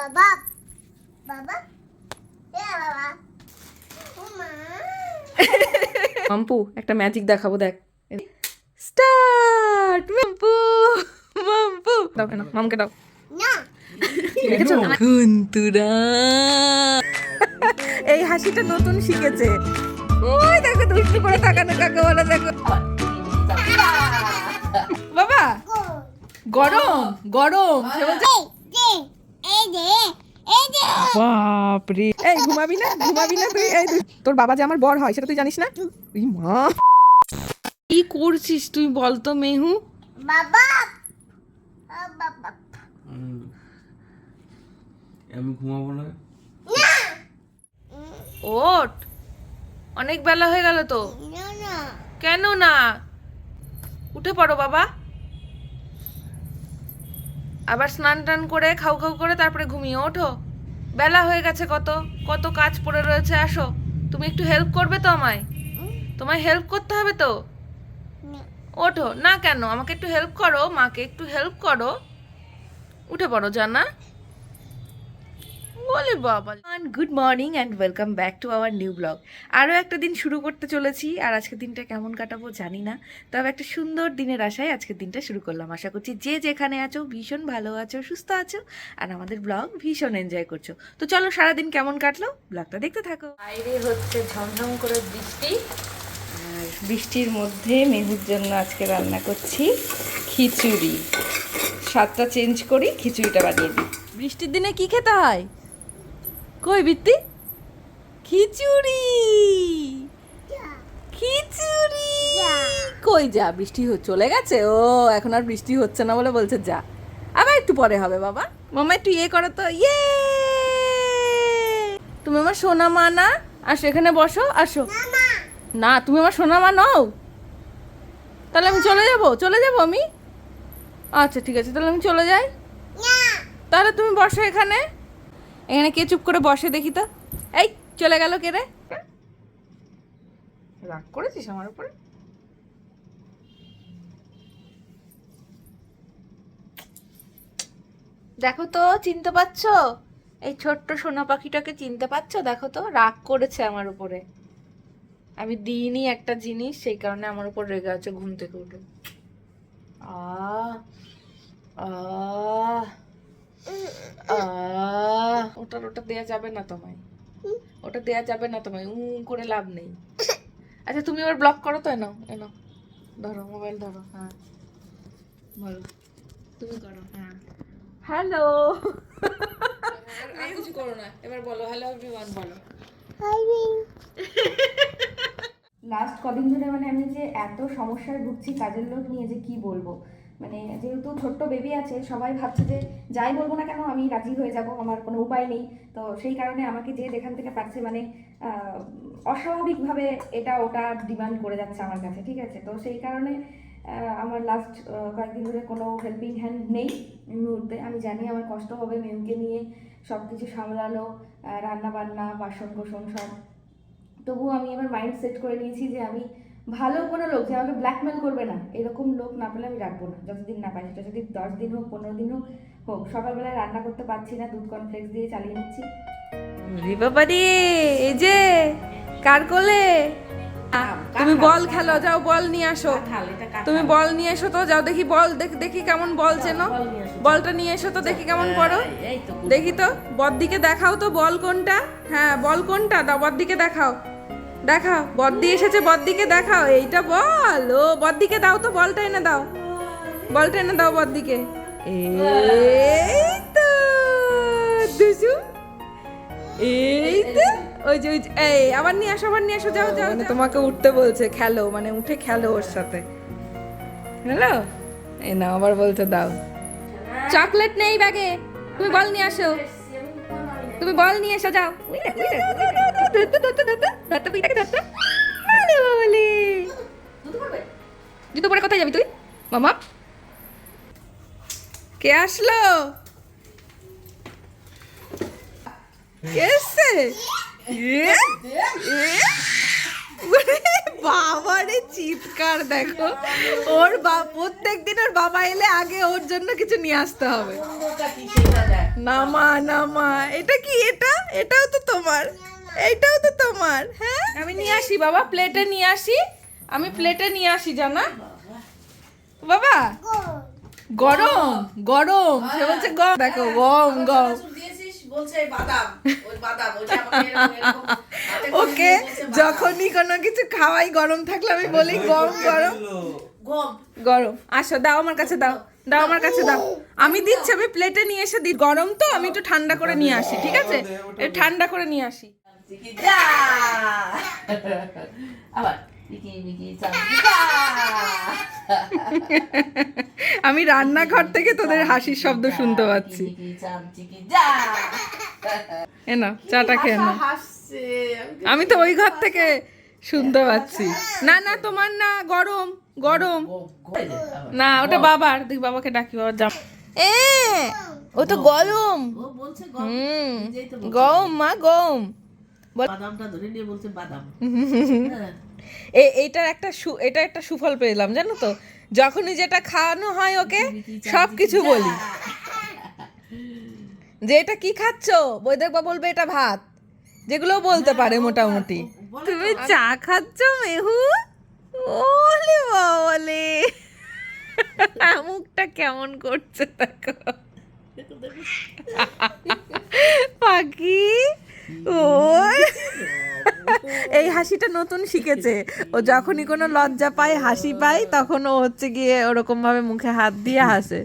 বাবা বাবা এ বাবা মাম্পু একটা ম্যাজিক দেখাবো দেখ। স্টার্ট মাম্পু মাম্পু। দাও কেন মামকে দাও। কুন্তুরা এই হাসিটা নতুন শিখেছে। ওই দেখো দুষ্টু করে তাকানো কাকে বলে দেখো। বাবা! গরম গরম। বাপরে। এই ঘুমাবি না ঘুমাবি না তুই এই তোর বাবা যে আমার বর হয় সেটা তুই জানিস না? এই মা। কি করছিস তুই বল তো মেহু। বাবা হুম। আমি ঘুমাবো না। ওঠ। অনেক বেলা হয়ে গেল তো। না না। কেন না? উঠে পড়ো বাবা। আবার স্নান টান করে খাও খাও করে তারপরে ঘুমিয়ে ওঠো। বেলা হয়ে গেছে কত কত কাজ পড়ে রয়েছে আসো। তুমি একটু হেল্প করবে তো আমায়? তোমায় হেল্প করতে হবে তো? ওঠো। না কেন? আমাকে একটু হেল্প করো মাকে একটু হেল্প করো। উঠে পড়ো জানা বলে বাবা। Good morning and welcome back to our new blog. আরও একটা দিন শুরু করতে চলেছি আর আজকের দিনটা কেমন কাটাবো জানি না তবে একটা সুন্দর দিনের আশায় আজকের দিনটা শুরু করলাম। আশা করছি যে যেখানে আছো ভীষণ ভালো আছো সুস্থ আছো আর আমাদের ব্লগ ভীষণ এনজয় করছ। তো চলো সারাদিন কেমন কাটলো? ব্লগটা দেখতে থাকো। বাইরে হচ্ছে ঝমঝম করে বৃষ্টি। আর বৃষ্টির মধ্যে মেহুর জন্য আজকে রান্না করছি খিচুড়ি। স্বাদটা চেঞ্জ করি খিচুড়িটা বানিয়ে দিই। বৃষ্টির দিনে কি খেতে হয়? কই বৃত্তি খিচুড়ি। খিচুড়ি। কই যা বৃষ্টি চলে গেছে? ও এখন আর বৃষ্টি হচ্ছে না বলে বলছে যা। আবার একটু পরে হবে বাবা। মামা একটু ইয়ে করো তো ইয়ে! তুমি আমার সোনা মা না? আসো এখানে বসো আসো। না তুমি আমার সোনা মা নও। তাহলে আমি চলে যাব চলে যাব আমি? আচ্ছা ঠিক আছে তাহলে আমি চলে যাই। তাহলে তুমি বসো এখানে। এখানে কে চুপ করে বসে দেখি তো? এই, চলে গেল কে রে? রাগ করেছিস আমার উপরে? দেখো তো, চিনতে পারছ? এই ছোট্ট সোনা পাখিটাকে চিনতে পারছ? দেখো তো, রাগ করেছে আমার উপরে। আমি দিইনি একটা জিনিস, সেই কারণে আমার উপর রেগে আছে ঘুম থেকে উঠে। আহ আহ। ওটার ওটা দেয়া যাবে না তোমায়। ওটা দেয়া যাবে না তোমায় উ করে লাভ নেই। আচ্ছা তুমি এবার ব্লক করো তো এনো এনো ধরো মোবাইল ধরো হ্যাঁ। বলো। তুমি করো হ্যাঁ। হ্যালো আর কিছু করো না এবার বলো হ্যালো এভরিওয়ান বলো। হাই লাস্ট কদিন ধরে মানে আমি যে এত সমস্যায় ভুগছি কাজের লোক নিয়ে যে কি বলব? মানে যেহেতু ছোট্ট বেবি আছে, সবাই ভাবছে যে যাই বলব না কেন, আমি রাজি হয়ে যাব, আমার কোনো উপায় নেই। তো সেই কারণে আমাকে যে যেখান থেকে পাচ্ছে মানে অস্বাভাবিকভাবে এটা ওটা ডিমান্ড করে যাচ্ছে আমার কাছে, ঠিক আছে? তো সেই কারণে আমার লাস্ট কয়েকদিন ধরে কোনো হেল্পিং হ্যান্ড নেই মুহূর্তে। আমি জানি আমার কষ্ট হবে, মেয়েকে নিয়ে সব কিছু সামলানো রান্না বান্না বাসন কোসন সব। তবুও আমি আমার মাইন্ড সেট করে নিয়েছি যে আমি ভালো কোনো লোক যে আমাকে ব্ল্যাকমেল করবে না এরকম লোক না পেলে আমি রাখব না যতদিন না পাই সেটা যদি দশ দিন হোক পনেরো দিন হোক হোক সকালবেলায় রান্না করতে পারছি না দুধ কর্নফ্লেক্স দিয়ে চালিয়ে নিচ্ছি। বাবারি এই যে কার কোলে? তুমি বল খেলো যাও বল নিয়ে আসো। তুমি বল নিয়ে এসো তো যাও দেখি বল দেখ- কেমন বল চেনো। বলটা নিয়ে এসো তো দেখি কেমন পড়ো। দেখি তো বদ্দিকে দেখাও তো বল কোনটা। হ্যাঁ বল কোনটা দাও বদ্দিকে দেখাও। দেখাও বদ্দি এসেছে বদ্দিকে দেখাও এইটা বল। ও বদ্দিকে দাও তো বলটা এনে দাও। বলটা এনে দাও বদ্দিকে। এই তো দুসু এই তো ওই যে এই আবার নিয়ে আসো আবার নিয়ে আসো যাও যাও মানে তোমাকে উঠতে বলছে খেলো মানে উঠে খেলো ওর সাথে। হ্যালো এই না আবার বলছে দাও। চকলেট নেই ব্যাগে তুমি বল নিয়ে আসো। তুমি বল নিয়ে এসো, যাও। জুতো পরে কোথায় যাবি তুই? মামা? কে আসলো? কে এসছে? বাবারে চিৎকার দেখো। ওর বা প্রত্যেক দিন ওর বাবা এলে আগে ওর জন্য কিছু নিয়ে আসতে হবে। নামা নামা এটা কি এটা? এটাও তো তোমার। এইটাও তো তোমার হ্যাঁ? আমি নিয়ে আসি বাবা প্লেটে নিয়ে আসি। আমি প্লেটে নিয়ে আসি জানা? বাবা? গরম গরম। সে বলছে গরম। দেখো গম গম ওকে। যখনই কোনো কিছু খাওয়াই গরম থাকলে আমি বলি গরম গরম। গম। গরম। আসো দাও আমার কাছে দাও। দাও আমার কাছে দাও। আমি দিচ্ছি আমি প্লেটে নিয়ে এসে দিই গরম তো আমি একটু ঠান্ডা করে নিয়ে আসি ঠিক আছে? ঠান্ডা করে নিয়ে আসি। আমি রান্নাঘর থেকে তোদের হাসির শব্দ শুনতে পাচ্ছি। মিকি চামচিকি যা। এ না চাটা খেয়ে না আমি তো ওই ঘর থেকে শুনতে পাচ্ছি। না না তোমার না গরম। গরম। না ওটা বাবার দেখ বাবাকে ডাকি বাবার জাম এ ও তো গরম। ও বলছে গম হুম। গম মা গম বাদামটা ধরে নিয়ে বলছে বাদাম। এ এইটার একটা সু এটা একটা সুফল পেলাম জানো তো? যখনই যেটা খাওয়ানো হয় ওকে সব কিছু বলি। যে এটা কি খাচ্ছ? বই দেখবা বলবে এটা ভাত। যেগুলো বলতে পারে মোটামুটি। তুমি চা খাচ্ছ মেহু? ওলে বলে মুখটা কেমন করছে দেখো। পাখি? ওই। এই হাসিটা নতুন শিখেছে। ও যখনই কোনো লজ্জা পায় হাসি পায় তখন ও হচ্ছে গিয়ে ওরকম ভাবে মুখে হাত দিয়ে হাসে।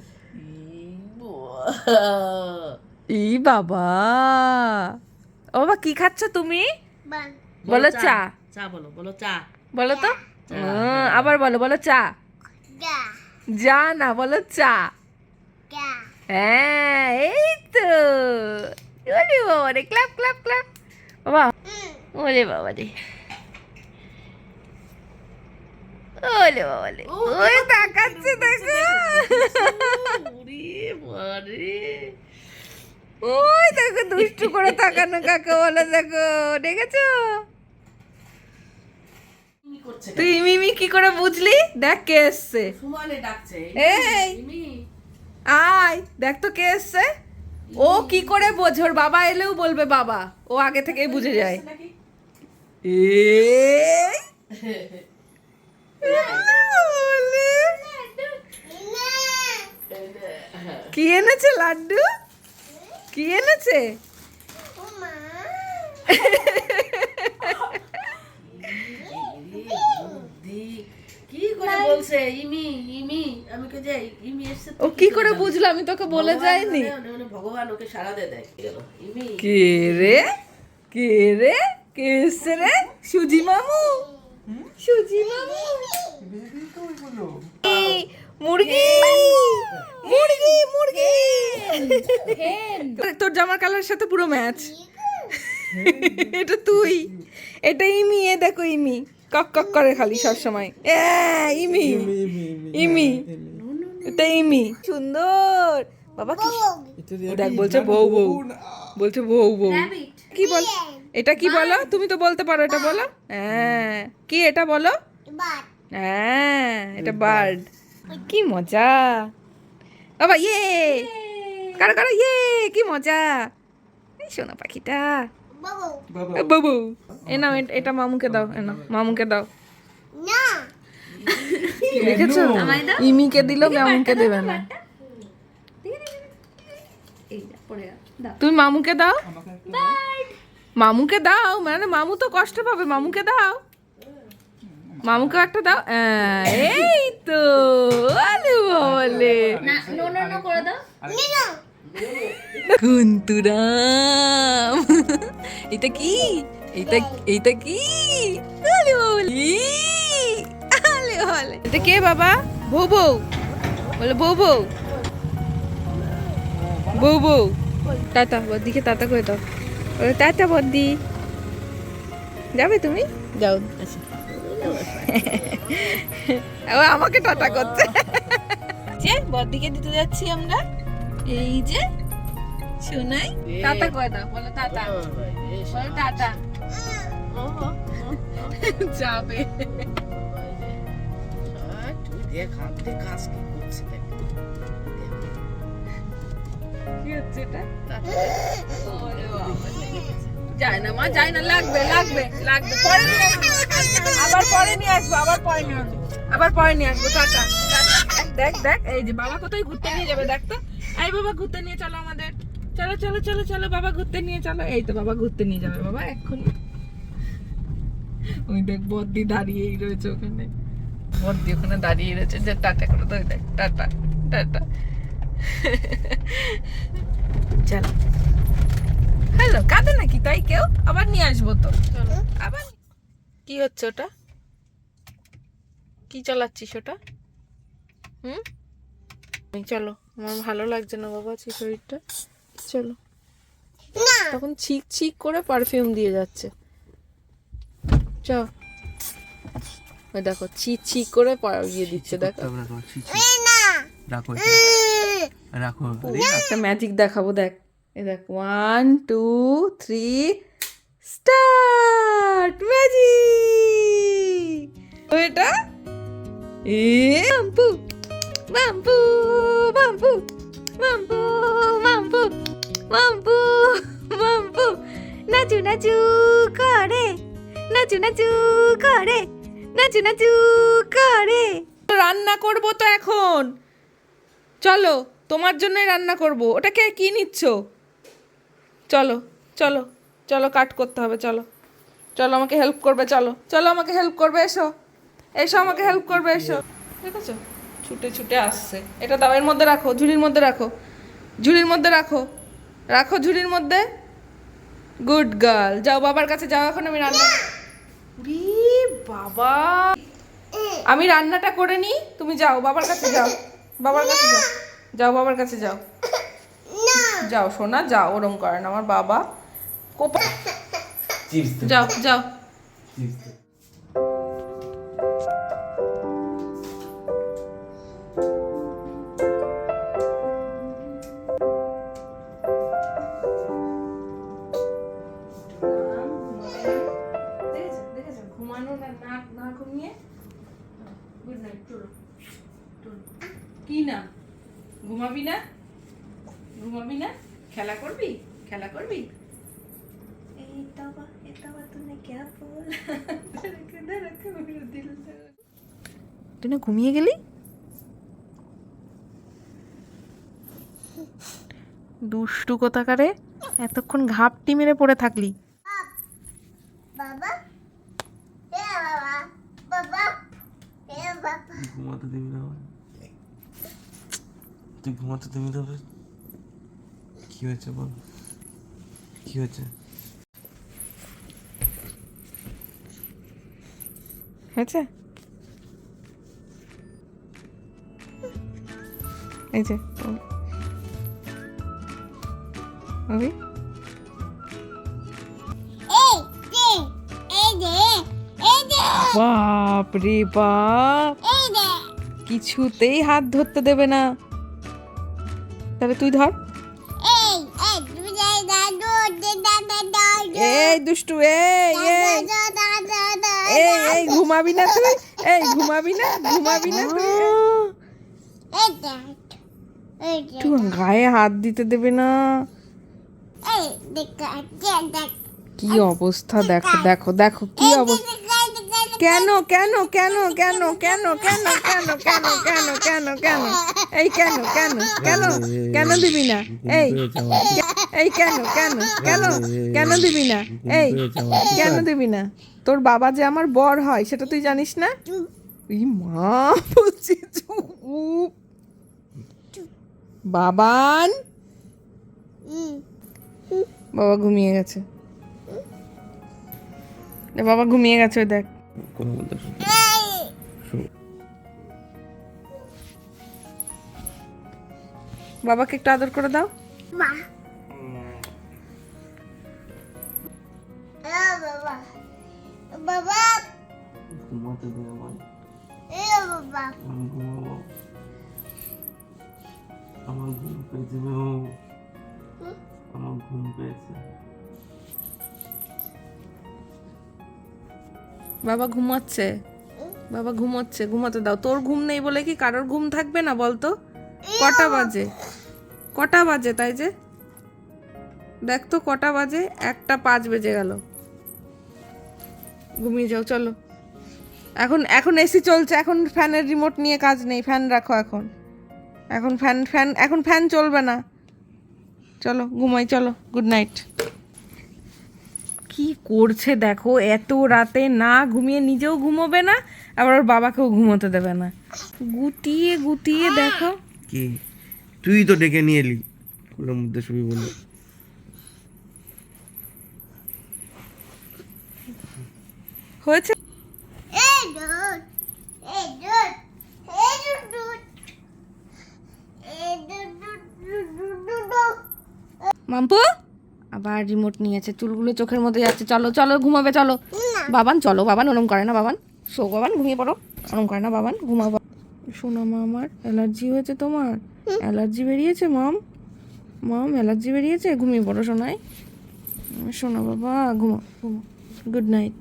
ই বাবা। ও বাবা কি খাচ্ছ তুমি? বলো চা। চা বলো বলো চা। বলো তো। আবার বলো বলো চা। যা না বলো চা। হ্যাঁ এই তো। ওরে বাবা রে ক্লাপ ক্লাপ ক্লাপ। বাবা। ওরে বাবা রে ওলে বাবা রে ওই তাকাচ্ছে দেখো। ওই দেখো দুষ্টু করে তাকানো কাকে বলো দেখো। দেখেছ? তুই মিমি কি করে বুঝলি? দেখ কে এসছে। সুমানে ডাকছে। এই মিমি। আয় দেখ তো কে এসছে। ও কি করে বোঝে? ওর বাবা এলেও বলবে বাবা। ও আগে থেকেই বুঝে যায়। এই। কি এনেছে লাড্ডু? কি এনেছে? বুদ্ধি কি করে বলছে? ইমি ইমি আমি কে যাই ইমি এসছে ও কি করে বুঝলো? আমি তোকে বলে যাইনি। মানে- মানে- ভগবান ওকে সারা দে দেয়। ইমি। কে রে? কে রে? কে এসছে রে? সুজি মামু? সুজি মামু? মুরগি! মুরগি মুরগি! তোর জামার কালারের সাথে পুরো ম্যাচ। এটা তুই। এটা ইমি এ দেখো ইমি। কক কক করে খালি সব সময় ইমি। ইমি এটা ইমি। সুন্দর। বাবা কি দেখ বলছে বউ বউ। বলছে বউ বউ। কি বল এটা কি বলো? তুমি তো বলতে পারো এটা বলো। হ্যাঁ। কি এটা বলো? হ্যাঁ এটা বার্ড কি মজা। বাবা ইয়ে। কারও কারও ইয়ে। কি মজা। এই সোনা পাখিটা। বাবু। এ, নাও এটা মামুকে দাও এ নাও মামুকে দাও। না। দেখেছ? ইমিকে দিল মামুকে দেবে না। তুমি মামুকে দাও? মামুকে দাও মানে মামু তো কষ্ট পাবে মামুকে দাও। মামুকে একটা দাও। এই তো আলে বলে। কুন্তুরাম। এটা কি? এটা এটা কি? আলে বলি আলে বলে এটা কে বাবা? বউ বউ। বলে বউ বউ। বউ বউ। টাটা বদিকে টাটা করে দাও। বলে টাটা বদি যাবে তুমি? যাও। ও আমাকে টাটা করছে। যে বদিকে দিতে যাচ্ছি আমরা। এই যে শোনাই। টাটা করে দাও। বলো টাটা। টাটা। যাবে। তুই দেখ হাত কাজ কি করছে দেখ। কি হচ্ছে এটা? যায় না মা যায় না লাগবে লাগবে লাগবে। পরে আবার পরে নিয়ে আসব আবার পরে নিয়ে আসব। আবার পরে নিয়ে আসব টাটা টাটা। দেখ দেখ এই যে বাবা কোথায় ঘুরতে নিয়ে যাবে দেখ তো। এই বাবা ঘুরতে নিয়ে চলো আমাদের। চলো চলো চলো চলো বাবা ঘুরতে নিয়ে চলো। এই তো বাবা ঘুরতে নিয়ে যাবে বাবা এক্ষুনি। ওই দেখ বদ্দি দাঁড়িয়েই রয়েছে ওখানে। বদ্দি ওখানে দাঁড়িয়ে রয়েছে। যে টাটা করে তো দেখ টাটা টাটা। চলো। হ্যালো কাঁদে নাকি তাই কেউ? আবার নিয়ে আসব তো। চলো। আবার কি হচ্ছে ওটা? কি চালাচ্ছিস ওটা? হুম? চলো আমার ভালো লাগছে না বাবা শরীরটা। চলো। না। তখন ছিক ছিক করে পারফিউম দিয়ে যাচ্ছে। চ। ওই দেখো ছিক ছিক করে ইয়ে দিচ্ছে দেখো। রাখো ছি, ছি, না। রাখো রাখো একটা ম্যাজিক দেখাবো দেখ। এ দেখ one two three start magic এটা? এ নাচু করে, নাচু নাচু করে, নাচু নাচু করে। রান্না করব তো এখন। চলো, তোমার জন্যই রান্না করব। ওটাকে কি নিচ্ছ? চলো চলো চলো, কাট করতে হবে, চলো। চলো, আমাকে হেল্প করবে, চলো। চলো, আমাকে হেল্প করবে, এসো। এসো, আমাকে হেল্প করবে, এসো। দেখেছ? ছুটে ছুটে আসছে। এটা দাও, এর মধ্যে রাখো, ঝুড়ির মধ্যে রাখো। ঝুড়ির মধ্যে রাখো। রাখো ঝুড়ির মধ্যে। গুড গার্ল যাও বাবার কাছে যাও এখন আমি রান্না উরি বাবা। আমি রান্নাটা করে নিই তুমি যাও বাবার কাছে যাও। বাবার কাছে যাও। যাও বাবার কাছে যাও। যাও সোনা যাও ওরম করেন আমার বাবা। কোপা যাও যাও। তুই ঘুমিয়ে গেলি? দুষ্টু কোথাকারে? এতক্ষণ ঘাপটি মেরে পড়ে থাকলি। তুই ঘুমাতে কি হয়েছে বল? কি হয়েছে? হয়েছে? এই যে অভি বাপ রে বাপ। কিছুতেই হাত ধরতে দেবে না। তাহলে তুই ধর। এই দুষ্টু এই। এই এই ঘুমাবি না তুই? এই ঘুমাবি না ঘুমাবি না তুই? তুই গায়ে হাত দিতে দেবে না। কি অবস্থা? দেখো দেখো দেখো কি অবস্থা? কেন কেন কেন কেন কেন কেন কেন কেন কেন কেন কেন এই কেন কেন কেন কেন দিবি না এই এই কেন কেন কেন কেন দিবি না এই কেন দিবি না তোর বাবা যে আমার বর হয় সেটা তুই জানিস না এই মা বলছি। বাবান বাবা ঘুমিয়ে গেছে বাবা ঘুমিয়ে গেছে দেখ কথা বলতে। বাবাকে একটু আদর করে দাও। বাবা। বাবা। ঘুমাতে দে আমায়। এ বাবা। আমি ঘুমাবো। আমার ঘুম পেয়েছে আমার ঘুম পেয়েছে। বাবা ঘুমাচ্ছে। বাবা ঘুমাচ্ছে ঘুমাতে দাও। তোর ঘুম নেই বলে কি কারোর ঘুম থাকবে না বলতো? কটা বাজে? কটা বাজে তাই যে? দেখ তো কটা বাজে একটা পাঁচ বেজে গেল। ঘুমিয়ে যাও চলো। এখন এখন এসি চলছে এখন ফ্যানের রিমোট নিয়ে কাজ নেই ফ্যান রাখো এখন। এখন ফ্যান ফ্যান এখন ফ্যান চলবে না। চলো ঘুমাই চলো। গুড নাইট কি করছে দেখো এত রাতে না ঘুমিয়ে নিজেও ঘুমোবে না আবার ওর বাবাকেও ঘুমোতে দেবে না। গুটিয়ে গুটিয়ে দেখো। কি? তুই তো ডেকে নিয়ে এলি। কোলের মধ্যে শুবি বলে। হয়েছে? এই দুধ এই দুধ এই দুধ এই দুধ দুধ দুধ দুধ দুধ। মাম্পু? আবার রিমোট নিয়েছে চুলগুলো চোখের মধ্যে যাচ্ছে। চলো চলো, ঘুমাবে, চলো। বাবান চলো, বাবান, ওরম করে না, বাবান। শো, বাবান, ঘুমিয়ে পড়ো। ওরম করে না, বাবান, ঘুমাবো। শোনা, মা, আমার, অ্যালার্জি হয়েছে তোমার? অ্যালার্জি বেরিয়েছে, মাম? মাম, অ্যালার্জি বেরিয়েছে? ঘুমিয়ে পড়ো শোনায় শোনো, বাবা, ঘুমা ঘুমা। Good night